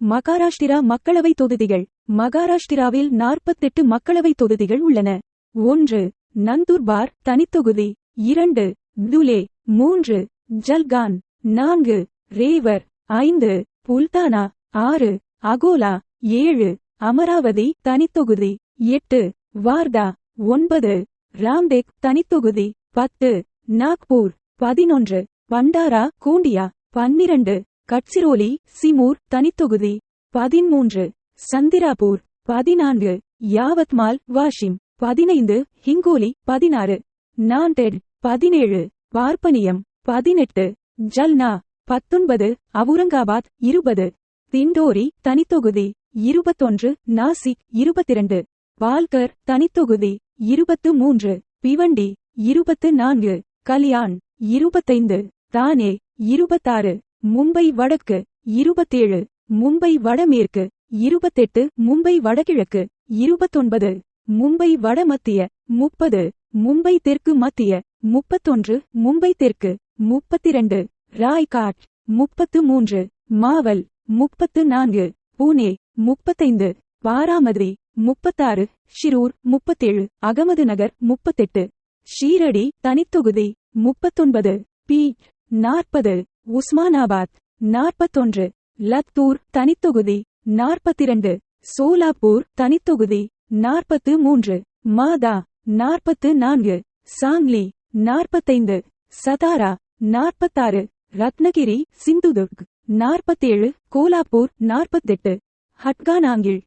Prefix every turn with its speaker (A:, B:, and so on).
A: மகாராஷ்டிரா மக்களவை தொகுதிகள். மகாராஷ்டிராவில் நாற்பத்தெட்டு மக்களவை தொகுதிகள் உள்ளன. ஒன்று நந்தூர்பார் தனித்தொகுதி. இரண்டு துலே. மூன்று ஜல்கான். நான்கு ரேவர். ஐந்து புல்தானா. ஆறு அகோலா. ஏழு அமராவதி தனித்தொகுதி. எட்டு வார்தா ஒன்பது ராம்தேக் தனித்தொகுதி. பத்து நாக்பூர். பதினொன்று பண்டாரா கூண்டியா. பன்னிரண்டு கட்சிரோலி சிமூர் தனித்தொகுதி. பதிமூன்று சந்திராபூர். பதினான்கு. யாவத்மால் வாஷிம். பதினைந்து. ஹிங்கோலி. பதினாறு. நாண்டெட் பதினேழு. பார்ப்பனியம். பதினெட்டு. ஜல்னா. பத்தொன்பது. அவுரங்காபாத். இருபது. திண்டோரி தனித்தொகுதி. இருபத்தொன்று. நாசிக். இருபத்திரண்டு. பால்கர் தனித்தொகுதி. இருபத்து மூன்று பிவண்டி. இருபத்து நான்கு. கல்யாண். இருபத்தைந்து. தானே இருபத்தாறு. மும்பை வடக்கு இருபத்தேழு மும்பை வடமேற்கு இருபத்தெட்டு மும்பை வடகிழக்கு இருபத்தொன்பது மும்பை வடமத்திய முப்பது மும்பை தெற்கு மத்திய முப்பத்தொன்று மும்பை தெற்கு முப்பத்திரண்டு ராய்காட் முப்பத்து மூன்று மாவல் முப்பத்து நான்கு பூனே முப்பத்தைந்து பாராமதி முப்பத்தாறு ஷிரூர் முப்பத்தேழு அகமது நகர் முப்பத்தெட்டு ஷீரடி தனித்தொகுதி முப்பத்தொன்பது பி நாற்பது உஸ்மானாபாத் நாற்பத்தொன்று லத்தூர் தனித்தொகுதி நாற்பத்திரண்டு சோலாப்பூர் தனித்தொகுதி நாற்பத்து மூன்று மாதா நாற்பத்து நான்கு சாங்லி நாற்பத்தைந்து சதாரா நாற்பத்தாறு ரத்னகிரி சிந்துதுர்க் நாற்பத்தேழு கோலாப்பூர் நாற்பத்தெட்டு ஹட்கானாங்கில்